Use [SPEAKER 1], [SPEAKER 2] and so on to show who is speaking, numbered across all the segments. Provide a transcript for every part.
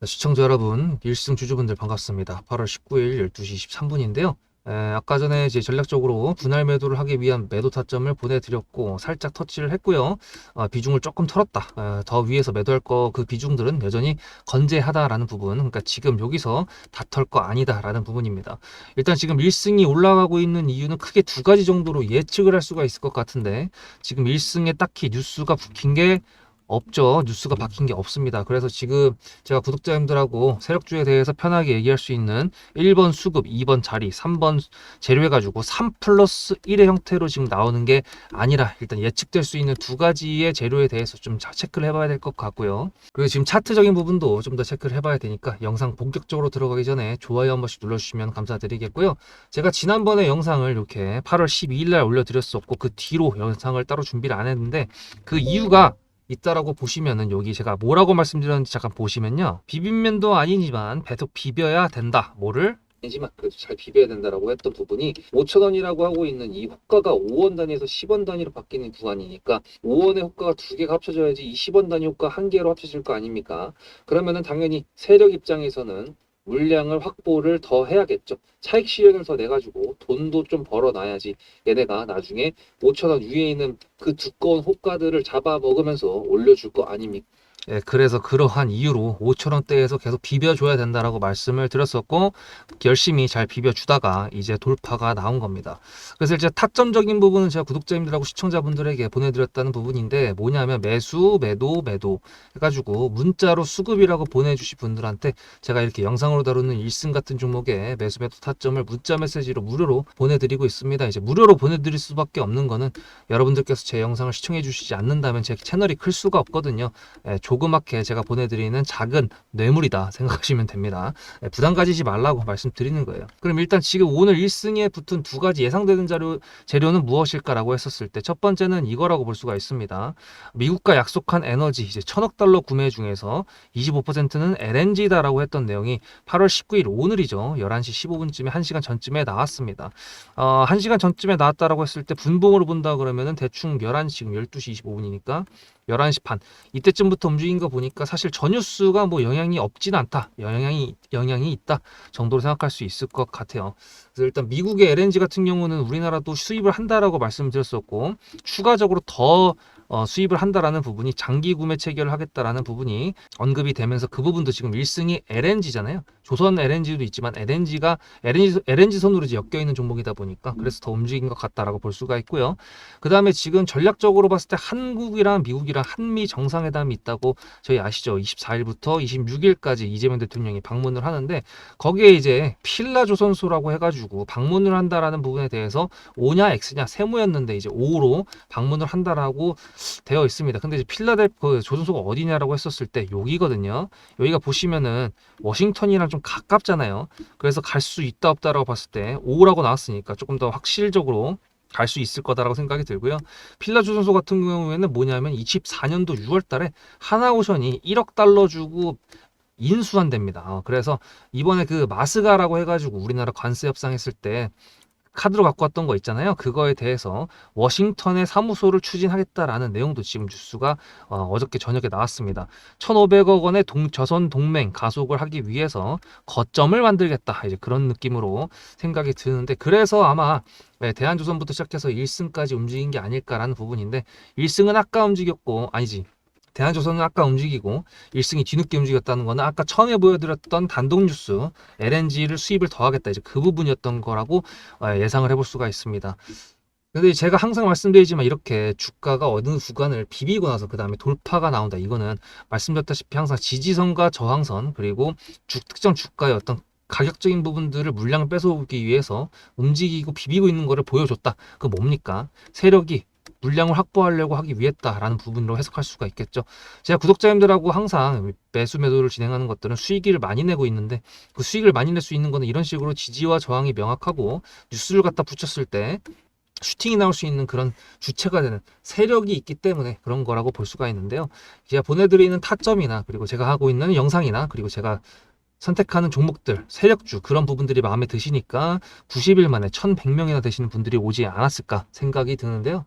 [SPEAKER 1] 자, 시청자 여러분, 일승 주주분들 반갑습니다. 8월 19일 12시 23분인데요. 아까 전에 이제 전략적으로 분할 매도를 하기 위한 매도 타점을 보내드렸고 살짝 터치를 했고요. 아, 비중을 조금 털었다. 아, 더 위에서 매도할 거 그 비중들은 여전히 건재하다라는 부분. 그러니까 지금 여기서 다 털 거 아니다라는 부분입니다. 일단 지금 1승이 올라가고 있는 이유는 크게 두 가지 정도로 예측을 할 수가 있을 것 같은데 지금 1승에 딱히 뉴스가 붙인 게 없죠. 뉴스가 바뀐 게 없습니다. 그래서 지금 제가 구독자님들하고 세력주에 대해서 편하게 얘기할 수 있는 1번 수급, 2번 자리, 3번 재료해가지고 3 플러스 1의 형태로 지금 나오는 게 아니라 일단 예측될 수 있는 두 가지의 재료에 대해서 좀 자- 체크를 해봐야 될 것 같고요. 그리고 지금 차트적인 부분도 좀 더 체크를 해봐야 되니까 영상 본격적으로 들어가기 전에 좋아요 한 번씩 눌러주시면 감사드리겠고요. 제가 지난번에 영상을 이렇게 8월 12일 날 올려드렸었고 그 뒤로 영상을 따로 준비를 안 했는데 그 이유가 있다라고 보시면은 여기 제가 뭐라고 말씀드렸는지 잠깐 보시면요. 비빔면도 아니지만 계속 비벼야 된다. 뭐를? 아니지만 그래도 잘 비벼야 된다라고 했던 부분이 5천 원이라고 하고 있는 이 호가가 5원 단위에서 10원 단위로 바뀌는 구간이니까 5원의 호가가 두 개가 합쳐져야지 이 10원 단위 호가 한 개로 합쳐질 거 아닙니까? 그러면은 당연히 세력 입장에서는 물량을 확보를 더 해야겠죠. 차익 실현을 더 내가지고 돈도 좀 벌어놔야지 얘네가 나중에 5천원 위에 있는 그 두꺼운 호가들을 잡아 먹으면서 올려줄 거 아닙니까? 예, 그래서 그러한 이유로 5천원대에서 계속 비벼줘야 된다라고 말씀을 드렸었고 열심히 잘 비벼주다가 이제 돌파가 나온 겁니다. 그래서 이제 타점적인 부분은 제가 구독자님들하고 시청자분들에게 보내드렸다는 부분인데 뭐냐면 매수, 매도, 매도 해가지고 문자로 수급이라고 보내주신 분들한테 제가 이렇게 영상으로 다루는 일승 같은 종목에 매수, 매도 타점을 문자 메시지로 무료로 보내드리고 있습니다. 이제 무료로 보내드릴 수밖에 없는 거는 여러분들께서 제 영상을 시청해 주시지 않는다면 제 채널이 클 수가 없거든요. 예, 조그맣게 제가 보내드리는 작은 뇌물이다 생각하시면 됩니다. 예, 부담 가지지 말라고 말씀드리는 거예요. 그럼 일단 지금 오늘 1승에 붙은 두 가지 예상되는 자료, 재료는 무엇일까라고 했었을 때 첫 번째는 이거라고 볼 수가 있습니다. 미국과 약속한 에너지 이제 천억 달러 구매 중에서 25%는 LNG다라고 했던 내용이 8월 19일 오늘이죠. 11시 15분쯤에 1시간 전쯤에 나왔습니다. 어, 1시간 전쯤에 나왔다라고 했을 때 분봉으로 본다 그러면은 대충 11시 지금 12시 25분이니까 11시 반 이때쯤부터 움직인 거 보니까 사실 전유수가 뭐 영향이 없진 않다. 영향이 영향이 있다 정도로 생각할 수 있을 것 같아요. 그래서 일단 미국의 LNG 같은 경우는 우리나라도 수입을 한다라고 말씀드렸었고 추가적으로 더 어, 수입을 한다라는 부분이 장기 구매 체결을 하겠다라는 부분이 언급이 되면서 그 부분도 지금 1승이 LNG잖아요. 조선 LNG도 있지만 LNG가 LNG, LNG 선으로 엮여 있는 종목이다 보니까 그래서 더 움직인 것 같다라고 볼 수가 있고요. 그 다음에 지금 전략적으로 봤을 때 한국이랑 미국이랑 한미 정상회담이 있다고 저희 아시죠? 24일부터 26일까지 이재명 대통령이 방문을 하는데 거기에 이제 필라 조선소라고 해가지고 방문을 한다라는 부분에 대해서 오냐 X냐 세무였는데 이제 O로 방문을 한다라고 되어 있습니다. 근데 이제 필라델 그 조선소가 어디냐라고 했었을 때 여기거든요. 여기가 보시면은 워싱턴이랑 좀 가깝잖아요. 그래서 갈 수 있다 없다라고 봤을 때 O라고 나왔으니까 조금 더 확실적으로 갈 수 있을 거다라고 생각이 들고요. 필라 조선소 같은 경우에는 뭐냐면 24년도 6월 달에 하나오션이 1억 달러 주고 인수한답니다. 어, 그래서 이번에 그 마스가라고 해가지고 우리나라 관세 협상했을 때 카드로 갖고 왔던 거 있잖아요. 그거에 대해서 워싱턴의 사무소를 추진하겠다라는 내용도 지금 뉴스가 어, 저께 저녁에 나왔습니다. 1,500억 원의 동, 저선 동맹 가속을 하기 위해서 거점을 만들겠다. 이제 그런 느낌으로 생각이 드는데 그래서 아마 네, 대한조선부터 시작해서 1승까지 움직인 게 아닐까라는 부분인데 1승은 아까 움직였고 아니지. 대한조선은 아까 움직이고 1승이 뒤늦게 움직였다는 거는 아까 처음에 보여드렸던 단독 뉴스 LNG를 수입을 더하겠다 이제 그 부분이었던 거라고 어, 예상을 해볼 수가 있습니다. 근데 제가 항상 말씀드리지만 이렇게 주가가 어느 구간을 비비고 나서 그 다음에 돌파가 나온다. 이거는 말씀드렸다시피 항상 지지선과 저항선 그리고 주, 특정 주가의 어떤 가격적인 부분들을 물량을 뺏어오기 위해서 움직이고 비비고 있는 거를 보여줬다. 그 뭡니까? 세력이 물량을 확보하려고 하기 위했다라는 부분으로 해석할 수가 있겠죠. 제가 구독자님들하고 항상 매수 매도를 진행하는 것들은 수익을 많이 내고 있는데 그 수익을 많이 낼 수 있는 거는 이런 식으로 지지와 저항이 명확하고 뉴스를 갖다 붙였을 때 슈팅이 나올 수 있는 그런 주체가 되는 세력이 있기 때문에 그런 거라고 볼 수가 있는데요. 제가 보내드리는 타점이나 그리고 제가 하고 있는 영상이나 그리고 제가 선택하는 종목들, 세력주 그런 부분들이 마음에 드시니까 90일 만에 1100명이나 되시는 분들이 오지 않았을까 생각이 드는데요.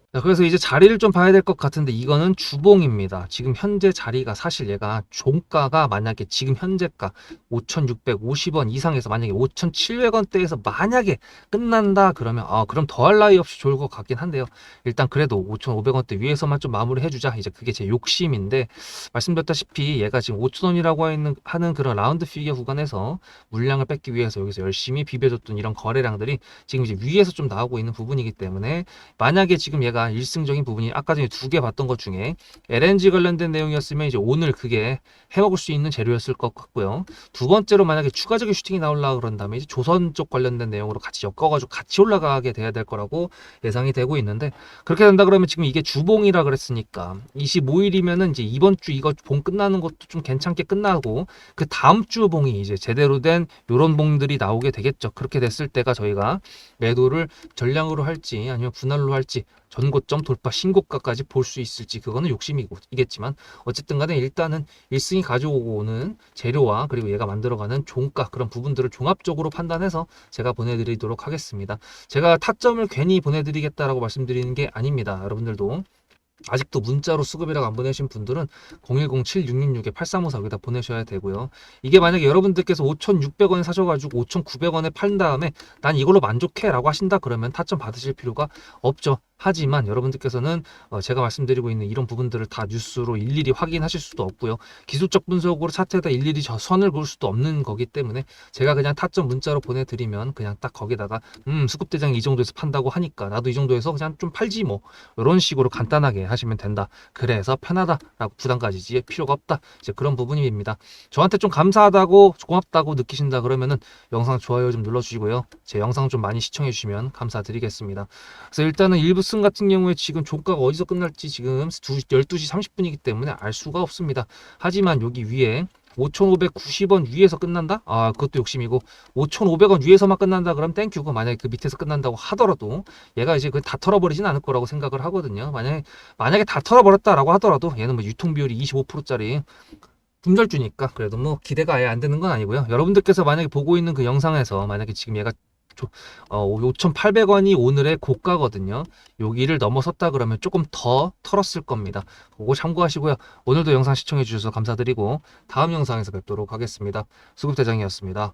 [SPEAKER 1] 자, 그래서 이제 자리를 좀 봐야 될 것 같은데 이거는 주봉입니다. 지금 현재 자리가 사실 얘가 종가가 만약에 지금 현재가 5,650원 이상에서 만약에 5,700원대에서 만약에 끝난다 그러면 아 그럼 더할 나위 없이 좋을 것 같긴 한데요. 일단 그래도 5,500원대 위에서만 좀 마무리 해주자. 이제 그게 제 욕심인데 말씀드렸다시피 얘가 지금 5,000원이라고 하는, 그런 라운드 피겨 구간에서 물량을 뺏기 위해서 여기서 열심히 비벼줬던 이런 거래량들이 지금 이제 위에서 좀 나오고 있는 부분이기 때문에 만약에 지금 얘가 일승적인 부분이 아까 전에 두 개 봤던 것 중에 LNG 관련된 내용이었으면 이제 오늘 그게 해먹을 수 있는 재료였을 것 같고요. 두 번째로 만약에 추가적인 슈팅이 나올라 그런다면 이제 조선 쪽 관련된 내용으로 같이 엮어가지고 같이 올라가게 돼야 될 거라고 예상이 되고 있는데 그렇게 된다 그러면 지금 이게 주봉이라 그랬으니까 25일이면은 이제 이번 주 이거 봉 끝나는 것도 좀 괜찮게 끝나고 그 다음 주 봉이 이제 제대로 된 요런 봉들이 나오게 되겠죠. 그렇게 됐을 때가 저희가 매도를 전량으로 할지 아니면 분할로 할지 전고점 돌파 신고가까지 볼 수 있을지 그거는 욕심이겠지만 어쨌든 간에 일단은 1승이 가져오고 오는 재료와 그리고 얘가 만들어가는 종가 그런 부분들을 종합적으로 판단해서 제가 보내드리도록 하겠습니다. 제가 타점을 괜히 보내드리겠다라고 말씀드리는 게 아닙니다. 여러분들도 아직도 문자로 수급이라고 안 보내신 분들은 010-7666-8354 여기다 보내셔야 되고요. 이게 만약에 여러분들께서 5,600원에 사셔가지고 5,900원에 팔 다음에 난 이걸로 만족해 라고 하신다 그러면 타점 받으실 필요가 없죠. 하지만 여러분들께서는 어, 제가 말씀드리고 있는 이런 부분들을 다 뉴스로 일일이 확인하실 수도 없고요. 기술적 분석으로 차트에다 일일이 저 선을 그을 수도 없는 거기 때문에 제가 그냥 타점 문자로 보내드리면 그냥 딱 거기다가 음 수급대장이 이 정도에서 판다고 하니까 나도 이 정도에서 그냥 좀 팔지 뭐 이런 식으로 간단하게 하시면 된다. 그래서 편하다라고 부담 가지지 필요가 없다. 이제 그런 부분입니다. 저한테 좀 감사하다고 고맙다고 느끼신다 그러면은 영상 좋아요 좀 눌러주시고요. 제 영상 좀 많이 시청해 주시면 감사드리겠습니다. 그래서 일단은 일부 승 같은 경우에 지금 종가가 어디서 끝날지 지금 12시 30분이기 때문에 알 수가 없습니다. 하지만 여기 위에 5,590원 위에서 끝난다? 아, 그것도 욕심이고 5,500원 위에서만 끝난다 그럼 땡큐고 만약에 그 밑에서 끝난다고 하더라도 얘가 이제 그 다 털어버리진 않을 거라고 생각을 하거든요. 만약에 만약에 다 털어버렸다라고 하더라도 얘는 뭐 유통 비율이 25%짜리 분절주니까 그래도 뭐 기대가 아예 안 되는 건 아니고요. 여러분들께서 만약에 보고 있는 그 영상에서 만약에 지금 얘가 조- 어, 5,800원이 오늘의 고가거든요. 여기를 넘어섰다 그러면 조금 더 털었을 겁니다. 그거 참고하시고요. 오늘도 영상 시청해 주셔서 감사드리고 다음 영상에서 뵙도록 하겠습니다. 수급대장이었습니다.